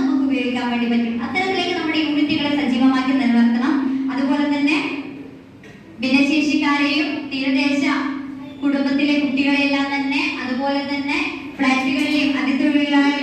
നമുക്ക് വേണ്ടി പറ്റും. നമ്മുടെ സജീവമാക്കി നിലനിർത്തണം. അതുപോലെ തന്നെ തീരദേശ കുടുംബത്തിലെ കുട്ടികളെല്ലാം തന്നെ അതുപോലെ തന്നെ ഫ്ലാറ്റുകളിലെയും അതിഥികളിലായ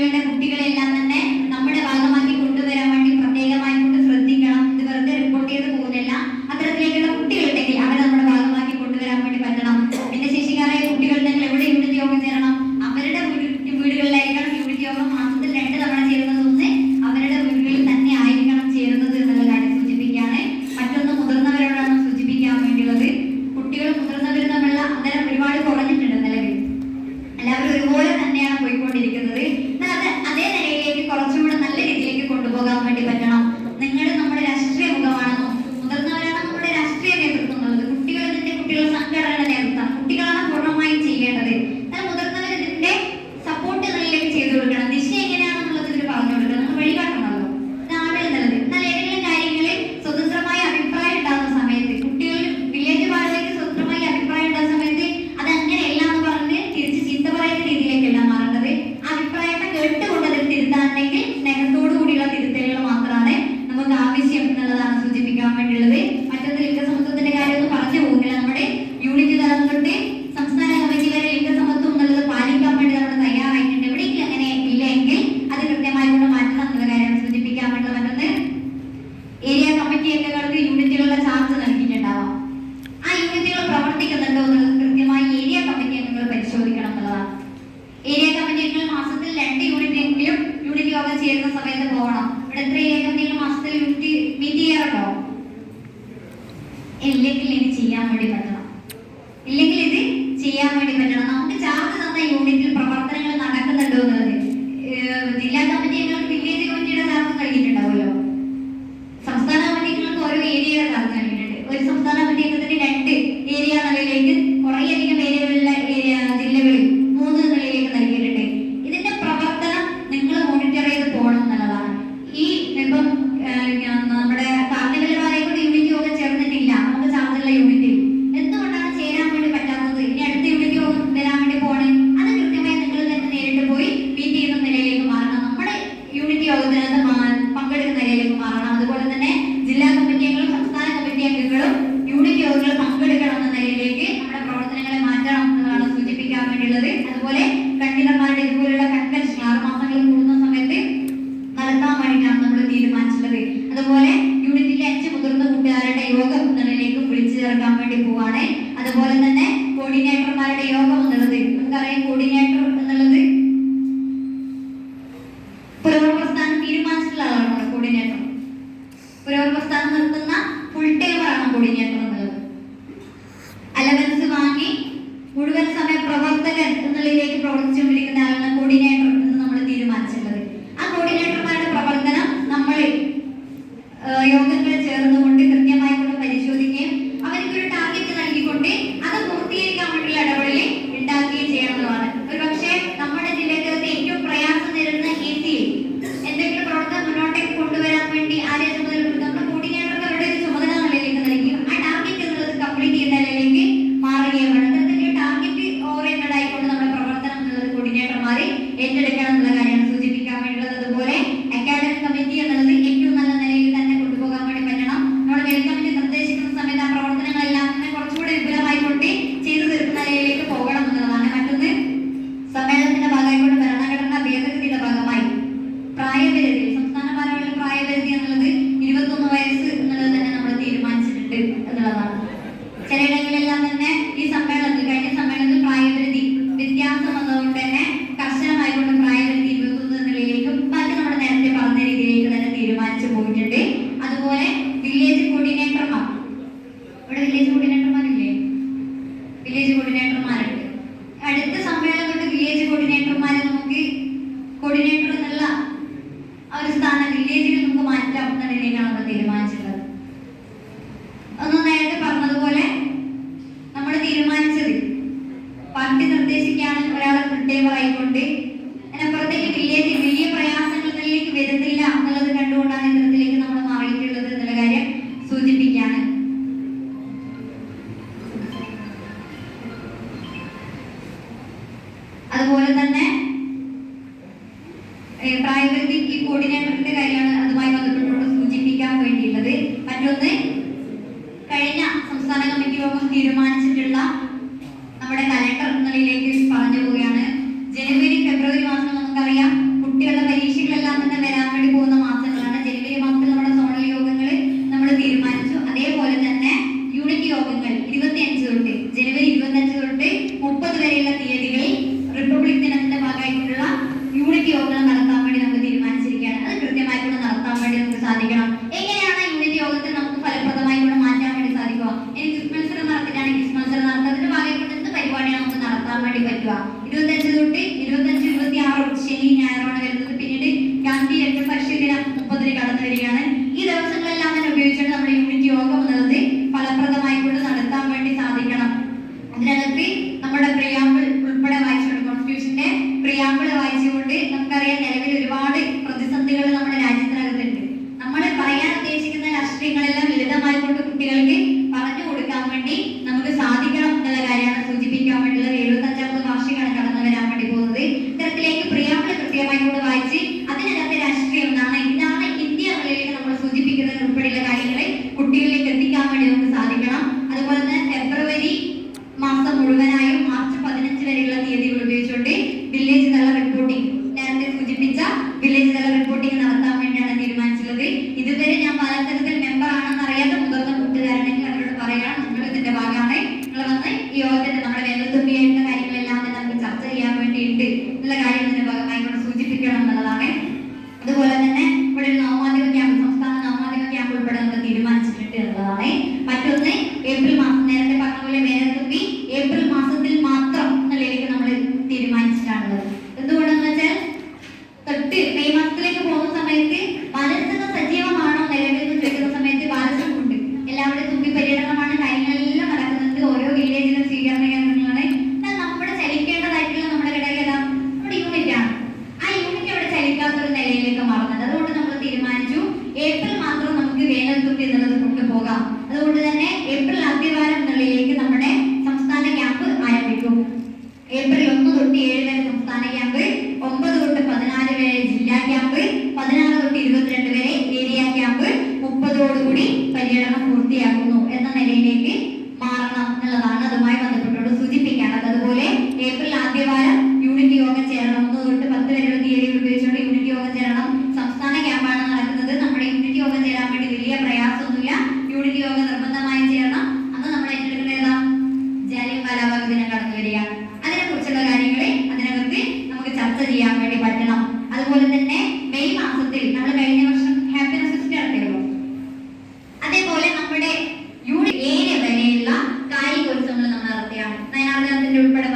ചെയ്യുന്ന സമയത്ത് പോകണം. ഇവിടെ എത്ര ഏതെങ്കിലും മാസത്തിൽ മിറ്റ് മീറ്റ് ചെയ്യാറുണ്ടോ? ഇല്ലെങ്കിൽ ഇത് ചെയ്യാൻ വേണ്ടി പറ്റണം. ഇല്ലെങ്കിൽ ഇത് ചെയ്യാൻ വേണ്ടി പറ്റണം. നമുക്ക് ചാർജ് തന്ന യൂണിറ്റിൽ പ്രവർത്തനങ്ങൾ നടക്കുന്നുണ്ടോ എന്ന് ജില്ലാ കമ്മിറ്റി അംഗങ്ങൾക്ക് വില്ലേജ് കമ്മിറ്റിയുടെ ചാർജ് കഴിഞ്ഞിട്ടുണ്ടാവുമല്ലോ. സംസ്ഥാന കമ്മിറ്റികൾക്ക് ഓരോ ഏരിയയുടെ ചാർജ് കഴിഞ്ഞിട്ടുണ്ട്. ഒരു സംസ്ഥാന കമ്മിറ്റി രണ്ട് ഏരിയ നിലയിലേക്ക് കുറേയധികം പേര് അതുപോലെ കണ്ണിലന്മാരുടെ ഇതുപോലുള്ള കൺവെൻഷൻ ആറ് മാസങ്ങളിൽ കൂടുന്ന സമയത്ത് നടത്താൻ വേണ്ടിയിട്ടാണ് നമ്മൾ തീരുമാനിച്ചിട്ടുള്ളത്. അതുപോലെ യൂണിറ്റിലെ അഞ്ച് മുതിർന്ന കൂട്ടുകാരുടെ യോഗ മുന്നണിയിലേക്ക് വിളിച്ചു ചേർക്കാൻ വേണ്ടി പോവാണ്. അതുപോലെ തന്നെ കോർഡിനേറ്റർമാരുടെ യോഗം എന്നുള്ളത് നമുക്കറിയാം കോർഡിനേറ്റർ എന്നുള്ളത് പുരോഗമന പ്രസ്ഥാനം തീരുമാനിച്ചിട്ടുള്ള ആളാണ് കോർഡിനേറ്റർ പുരോഗമന പ്രസ്ഥാനം നിർത്തുന്ന ഫുൾ ടൈമറാണ് കോർഡിനേറ്റർ അടിസ്ഥാന വില്ലേജിൽ നമുക്ക് മാറ്റാം എന്നുള്ളതിനാണ് നമ്മൾ തീരുമാനിച്ചത് സംസ്ഥാന കമ്മിറ്റി യോഗം തീരുമാനിച്ചിട്ടുള്ള നമ്മുടെ കലണ്ടറുകളിലേക്ക് പറഞ്ഞു പോവുകയാണ്. ജനുവരി ഫെബ്രുവരി മാസം നമുക്കറിയാം കുട്ടികളുടെ പരീക്ഷകളെല്ലാം തന്നെ വരാൻ വേണ്ടി പോകുന്ന മാസങ്ങളാണ്. ജനുവരി മാസത്തിൽ നമ്മുടെ സോണൽ യോഗങ്ങൾ നമ്മൾ തീരുമാനിച്ചു. അതേപോലെ തന്നെ യൂണിറ്റ് യോഗങ്ങൾ ഇരുപത്തിയഞ്ച് തൊട്ട് ജനുവരി ഇരുപത്തിയഞ്ച് തൊട്ട് മുപ്പത് വരെയുള്ള തീയതികളിൽ റിപ്പബ്ലിക് ദിനത്തിന്റെ ഭാഗമായിട്ടുള്ള ಶಾಂತಿ ಎಂದು ಪರಿಶೀಲನೆ എത്തിക്കാൻ വേണ്ടി നമുക്ക് സാധിക്കണം. അതുപോലെ തന്നെ ഫെബ്രുവരി മാസം മുഴുവനായും മാർച്ച് പതിനഞ്ച് വരെയുള്ള തീയതികൾ ഉപയോഗിച്ചുകൊണ്ട് വില്ലേജ് തല റിപ്പോർട്ടിംഗ് നേരത്തെ സൂചിപ്പിച്ച വില്ലേജ് തല റിപ്പോർട്ടിംഗ് നടത്താൻ വേണ്ടിയാണ് തീരുമാനിച്ചുള്ളത് ഇതുവരെ ഞാൻ പലതരത്തിൽ മെമ്പർ ആണെന്ന് അറിയാതെ മുതിർന്ന കൂട്ടുകാരനെങ്കിൽ അവരോട് പറയാം നിങ്ങൾ ഇതിന്റെ ഭാഗമാണ്. നിങ്ങൾ വന്ന് ഈ യോഗത്തിന്റെ നമ്മുടെ വേനൽത്തുമ്പിയായിട്ടുള്ള കാര്യങ്ങളെല്ലാം തന്നെ നമുക്ക് ചർച്ച ചെയ്യാൻ വേണ്ടിയിട്ട് എന്നുള്ള കാര്യം ഇതിന്റെ ഭാഗമായി ഇവിടെ സൂചിപ്പിക്കണം എന്നുള്ളതാണ് അതുപോലെ തന്നെ ഇവിടെ ഒരു നവമാധ്യമ ക്യാമ്പ് സംസ്ഥാന നവമാധ്യമ ക്യാമ്പ് ഉൾപ്പെടെ നമ്മൾ തീരുമാനിച്ചിട്ടുണ്ട് എന്നുള്ളതാണ് മറ്റൊന്ന് ഏപ്രിൽ മാസം നേരത്തെ പറഞ്ഞ പോലെ വേനൽത്തുമ്പി ഏപ്രിൽ മാസത്തിൽ മാത്രം എന്നുള്ളതിലേക്ക് നമ്മൾ തീരുമാനിച്ചിട്ടാണുള്ളത് എന്തുകൊണ്ടെന്ന് വെച്ചാൽ തൊട്ട് മെയ് മാസത്തിലേക്ക് പോകുന്ന സമയത്ത് ബാലസംഘം സജീവമാണോ നിലവിൽ എന്ന് ചോദിക്കുന്ന സമയത്ത് ബാലസംഘമുണ്ട് എല്ലാവരുടെയും തുമ്പി പര്യടനമാണ് കാര്യങ്ങളെല്ലാം നടക്കുന്നത് ഓരോ വില്ലേജിലും സ്വീകരണ കേന്ദ്രങ്ങളാണ് എന്നാൽ നമ്മുടെ ചലിക്കേണ്ടതായിട്ടുള്ള നമ്മുടെ ഘടകം ഏതാ നമ്മുടെ യൂണിറ്റ് ആണ് ആ യൂണിറ്റ് ഒരു നിലയിലേക്ക് മാറുന്നത്. അതുകൊണ്ട് നമ്മൾ തീരുമാനിച്ചു ഏപ്രിൽ മാത്രം നമുക്ക് വേനൽ തുമ്പി എന്നുള്ളത് കൊണ്ടുപോകാം അതുകൊണ്ട് തന്നെ ഏപ്രിൽ ആദ്യവാരം എന്നുള്ളതിലേക്ക് നമ്മുടെ സംസ്ഥാന ക്യാമ്പ് ആരംഭിക്കും. ഏപ്രിൽ ഒന്ന് തൊട്ട് ഏഴ് വരെ സംസ്ഥാന ക്യാമ്പ് ഒമ്പത് തൊട്ട് പതിനാല് വരെ ജില്ലാ ക്യാമ്പ് പതിനാറ് തൊട്ട് ഇരുപത്തിരണ്ട് വരെ ഏരിയ ക്യാമ്പ് മുപ്പതോടുകൂടി പര്യടനം പൂർത്തിയാക്കുന്നു എന്ന നിലയിലേക്ക് മാറണം എന്നുള്ളതാണ് അതുമായി ബന്ധപ്പെട്ടോട് സൂചിപ്പിക്കാനുള്ളത്. അതുപോലെ ഏപ്രിൽ ആദ്യവാരം yo en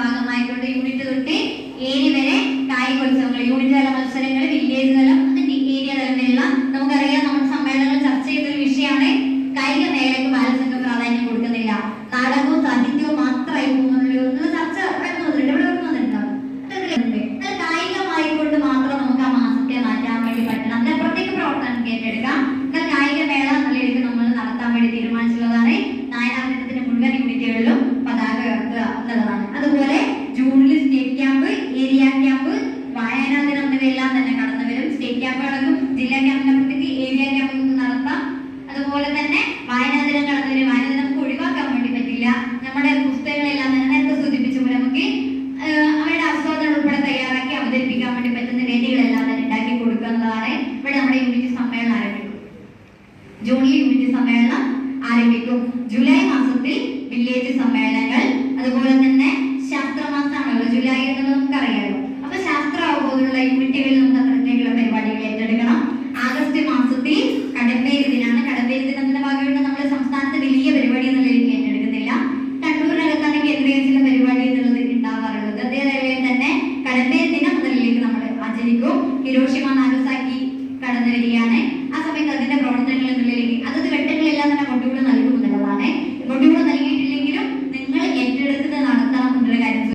ജില്ലാ ക്യാമ്പിനപ്പുറത്തേക്ക് ഏരിയ ക്യാമ്പ് നടത്താം. അതുപോലെ തന്നെ വായനാ ദിനം കടന്നു വായന നമുക്ക് ഒഴിവാക്കാൻ വേണ്ടി പറ്റില്ല. നമ്മുടെ പുസ്തകങ്ങളെല്ലാം തന്നെ നേരത്തെ സൂചിപ്പിച്ചു നമുക്ക് അവരുടെ ആസ്വാദനം ഉൾപ്പെടെ തയ്യാറാക്കി അവതരിപ്പിക്കാൻ വേണ്ടി പറ്റുന്ന വേദികളെല്ലാം തന്നെ ഉണ്ടാക്കി കൊടുക്കുന്നതാണ് ഇവിടെ നമ്മുടെ യൂണിറ്റ് സമ്മേളനം ആരംഭിക്കും. ജൂണിൽ യൂണിറ്റ് സമ്മേളനം ആരംഭിക്കും. ജൂലൈ മാസത്തിൽ വില്ലേജ് സമ്മേളനങ്ങൾ അതുപോലെ തന്നെ ശാസ്ത്രമാസമാണല്ലോ ജൂലൈ എന്നുള്ളത് നമുക്കറിയാമല്ലോ അപ്പൊ ശാസ്ത്ര പോലുള്ള യൂണിറ്റുകളിൽ നമുക്ക് അത്തരത്തിലേക്കുള്ള പരിപാടികൾ ഏറ്റെടുക്കണം.